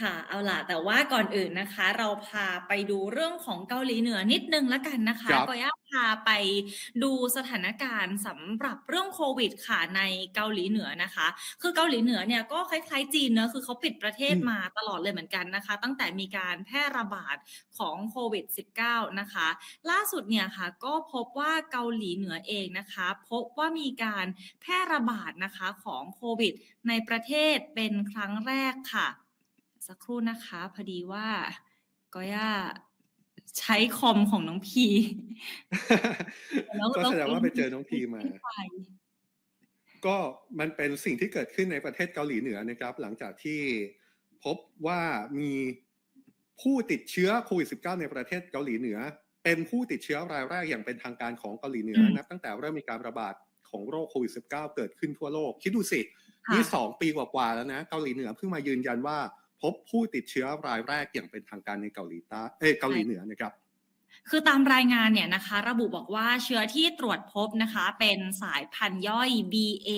ค่ะเอาล่ะแต่ว่าก่อนอื่นนะคะ เราพาไปดูเรื่องของเกาหลีเหนือนิดนึงแล้วกันนะคะครับก็ย่าพาไปดูสถานการณ์สำหรับเรื่องโควิดค่ะในเกาหลีเหนือนะคะ คือเกาหลีเหนือเนี่ยก็คล้ายๆจีนเนอะคือเขาปิดประเทศอืมมาตลอดเลยเหมือนกันนะคะ ตั้งแต่มีการแพร่ระบาดของโควิด -19 นะคะ ล่าสุดเนี่ยค่ะก็พบว่าเกาหลีเหนือเองนะคะ พบว่ามีการแพร่ระบาดนะคะของโควิด ในประเทศเป็นครั้งแรกค่ะ สักครู่นะคะ พอดีว่าก็ย่าใช้คอมของน้องพีแล้วก็แสดงว่าไปเจอน้องพีมาไฟก็มันเป็นสิ่งที่เกิดขึ้นในประเทศเกาหลีเหนือนะครับ หลังจากที่พบว่ามีผู้ติดเชื้อโควิด -19 ในประเทศเกาหลีเหนือ เป็นผู้ติดเชื้อรายแรกอย่างเป็นทางการของเกาหลีเหนือนับตั้งแต่เริ่มมีการระบาดของโรคโควิด -19 เกิดขึ้นทั่วโลก คิดดูสิค่ะนี่สองปีกว่าๆแล้วนะ เกาหลีเหนือเพิ่งมายืนยันว่า พบผู้ติดเชื้อรายแรกอย่างเป็นทางการในเกาหลีใต้เอ้ยเกาหลีเหนือนะครับคือตามรายงานเนี่ยนะคะระบุบอกว่าเชื้อที่ตรวจพบนะคะเป็นสายพันธุ์ย่อย BA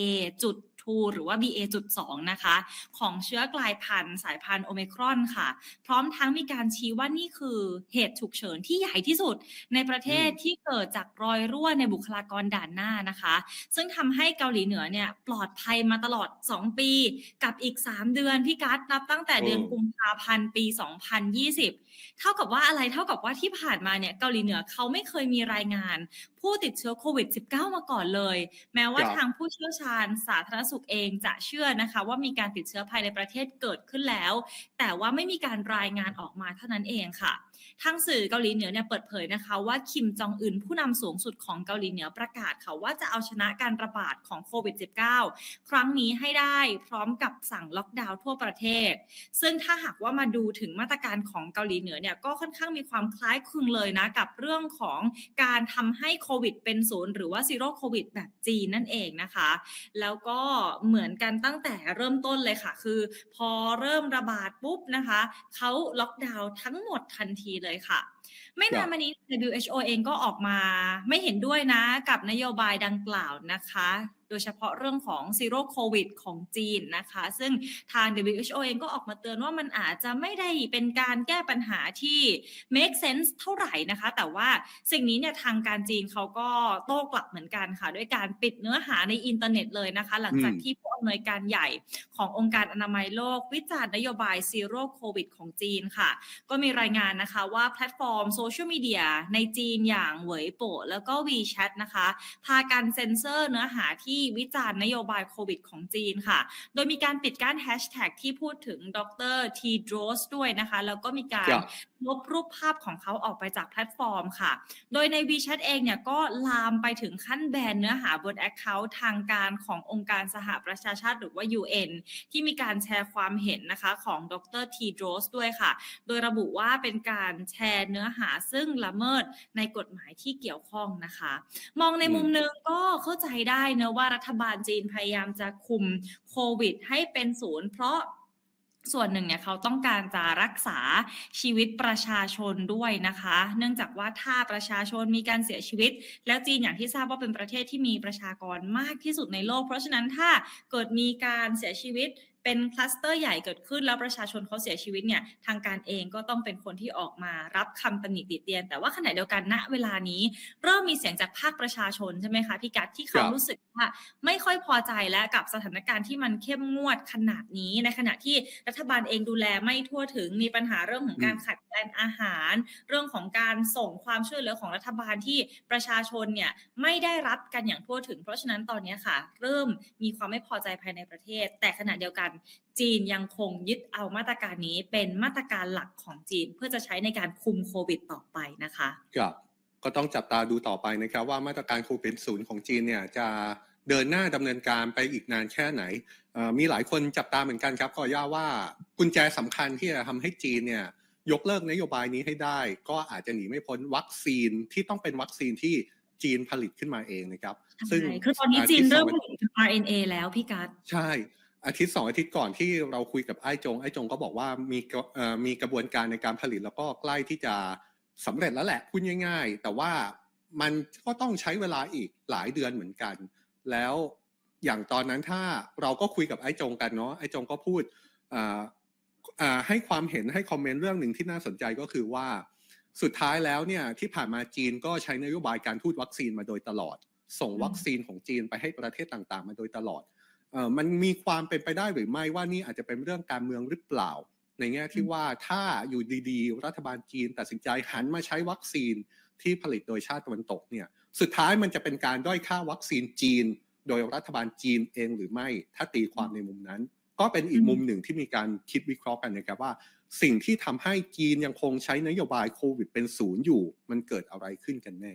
จุด2หรือว่า BA จุด2นะคะ ของเชื้อกลายพันธุ์สายพันธุ์โอเมครอนค่ะ พร้อมทั้งมีการชี้ว่านี่คือเหตุฉุกเฉินที่ใหญ่ที่สุดในประเทศอืมที่เกิดจากรอยรั่วในบุคลากรด่านหน้านะคะ ซึ่งทำให้เกาหลีเหนือเนี่ยปลอดภัยมาตลอด 2 ปี กับอีก 3 เดือนพี่กัสนับตั้งแต่เดือนโอ้กุมภาพันธ์ปี 2020 เท่ากับว่าอะไรเท่ากับว่าที่ผ่านมาเนี่ยเกาหลีเหนือเขาไม่เคยมีรายงาน ผู้ติดเชื้อโควิด -19 มาก่อนเลย แม้ว่าครับทางผู้เชี่ยวชาญสาธารณสุขเองจะเชื่อนะคะ ว่ามีการติดเชื้อภายในประเทศเกิดขึ้นแล้ว แต่ว่าไม่มีการรายงานออกมาเท่านั้นเองค่ะทางสื่อเกาหลีเหนือเนี่ยเปิดเผยนะคะว่าคิมจองอึนผู้นำสูงสุดของเกาหลีเหนือประกาศค่ะว่าจะเอาชนะการระบาดของโควิด -19 ครั้งนี้ให้ได้พร้อมกับสั่งล็อกดาวน์ทั่วประเทศ ซึ่งถ้าหากว่ามาดูถึงมาตรการของเกาหลีเหนือเนี่ยก็ค่อนข้างมีความคล้ายคลึงเลยนะกับเรื่องของการทำให้โควิดเป็นศูนย์หรือว่าซีโร่โควิดแบบจีนนั่นเองนะคะ แล้วก็เหมือนกันตั้งแต่เริ่มต้นเลยค่ะ คือ พอเริ่มระบาดปุ๊บนะคะเขาล็อกดาวน์ทั้งหมดทันทีเลยค่ะ ไม่นานมานี้ WHO เองก็ออกมาไม่เห็นด้วยนะ กับนโยบายดังกล่าวนะคะ โดยเฉพาะเรื่องของซีโร่โควิดของจีนนะคะ ซึ่งทาง WHO เองก็ออกมาเตือนว่ามันอาจจะไม่ได้เป็นการแก้ปัญหาที่ make sense เท่าไหร่นะคะ แต่ว่าสิ่งนี้เนี่ยทางการจีนเขาก็โต้กลับเหมือนกันค่ะ ด้วยการปิดเนื้อหาในอินเทอร์เน็ตเลยนะคะ หลังจากที่ผู้อำนวยการใหญ่ขององค์การอนามัยโลก วิจารณ์นโยบายซีโร่โควิดของจีนค่ะ ก็มีรายงานนะคะว่าแพลตฟอร์มโซเชียลมีเดียในจีนอย่างเหวยโปะแล้วก็ WeChat นะคะ พาการเซ็นเซอร์เนื้อหาที่วิจารณ์นโยบายโควิดของจีนค่ะ โดยมีการปิดกั้นแฮชแท็กที่พูดถึงดรทีโดรสด้วยนะคะ แล้วก็มีการ ลบรูปภาพของเขาออกไปจากแพลตฟอร์มค่ะ โดยใน WeChat เองเนี่ยก็ลามไปถึงขั้นแบนเนื้อหาบน Account ทางการขององค์การสหประชาชาติหรือว่า UN ที่มีการแชร์ความเห็นนะคะของดรทีโดสด้วยค่ะ โดยระบุว่าเป็นการแชร์เนื้อหาซึ่งละเมิดในกฎหมายที่เกี่ยวข้องนะคะ มองในมุมนึงก็เข้าใจได้เนะว่ารัฐบาลจีนพยายามจะคุมโควิดให้เป็นศูนย์เพราะ ส่วนหนึ่งเนี่ยเขาต้องการจะรักษาชีวิตประชาชนด้วยนะคะ เนื่องจากว่าถ้าประชาชนมีการเสียชีวิต แล้วจีนอย่างที่ทราบว่าเป็นประเทศที่มีประชากรมากที่สุดในโลก เพราะฉะนั้นถ้าเกิดมีการเสียชีวิต เป็นคลัสเตอร์ใหญ่เกิดขึ้นแล้วประชาชนเขาเสียชีวิตเนี่ยทางการเองก็ต้องเป็นคนที่ออกมารับคำตำหนิติเตียน แต่ว่าขณะเดียวกันณเวลานี้ เริ่มมีเสียงจากภาคประชาชนใช่ไหมคะพี่กัดที่เขาครับรู้สึกว่าไม่ค่อยพอใจและกับสถานการณ์ที่มันเข้มงวดขนาดนี้ในขณะที่รัฐบาลเองดูแลไม่ทั่วถึงมีปัญหาเรื่องของการขาดแคลนอาหาร เรื่องของการส่งความช่วยเหลือของรัฐบาลที่ประชาชนเนี่ยไม่ได้รับกันอย่างทั่วถึง เพราะฉะนั้นตอนนี้ค่ะ เริ่มมีความไม่พอใจภายในประเทศ แต่ขณะเดียวกันจีนยังคงยึดเอามาตรการนี้เป็นมาตรการหลักของจีน เพื่อจะใช้ในการคุมโควิดต่อไปนะคะครับก็ต้องจับตาดูต่อไปนะครับว่ามาตรการโควิดศูนย์ของจีนเนี่ยจะเดินหน้าดำเนินการไปอีกนานแค่ไหนเอ่อมีหลายคนจับตาเหมือนกันครับขอย่าว่ากุญแจสำคัญที่จะทำให้จีนเนี่ยยกเลิกนโยบายนี้ให้ได้ ก็อาจจะหนีไม่พ้นวัคซีนที่ต้องเป็นวัคซีนที่จีนผลิตขึ้นมาเองนะครับ ซึ่งใช่คือตอนนี้จีนเริ่มผลิต RNA แล้วพี่กัดใช่ อาทิตย์สองอาทิตย์ก่อนที่เราคุยกับไอ้จงไอ้จงก็บอกว่ามีมีกระบวนการในการผลิตแล้วก็ใกล้ที่จะสำเร็จแล้วแหละพูดง่าย ๆ แต่ว่ามันก็ต้องใช้เวลาอีกหลายเดือนเหมือนกัน แล้วอย่างตอนนั้นถ้าเราก็คุยกับไอ้จงกันเนาะไอ้จงก็พูดให้ความเห็นให้คอมเมนต์เรื่องหนึ่งที่น่าสนใจก็คือว่าสุดท้ายแล้วเนี่ยที่ผ่านมาจีนก็ใช้นโยบายการทูตวัคซีนมาโดยตลอด ส่งวัคซีนของจีนไปให้ประเทศต่างๆ มาโดยตลอด มันมีความเป็นไปได้หรือไม่ว่านี่อาจจะเป็นเรื่องการเมืองหรือเปล่า ในแง่ที่ว่าถ้าอยู่ดีๆ รัฐบาลจีนตัดสินใจหันมาใช้วัคซีนที่ผลิตโดยชาติตะวันตกเนี่ยสุดท้ายมันจะเป็นการด้อยค่าวัคซีนจีน โดยรัฐบาลจีนเองหรือไม่ ถ้าตีความในมุมนั้น ก็เป็นอีกมุมหนึ่งที่มีการคิดวิเคราะห์กันนะครับว่า สิ่งที่ทำให้จีนยังคงใช้นโยบายโควิดเป็นศูนย์อยู่ มันเกิดอะไรขึ้นกันแน่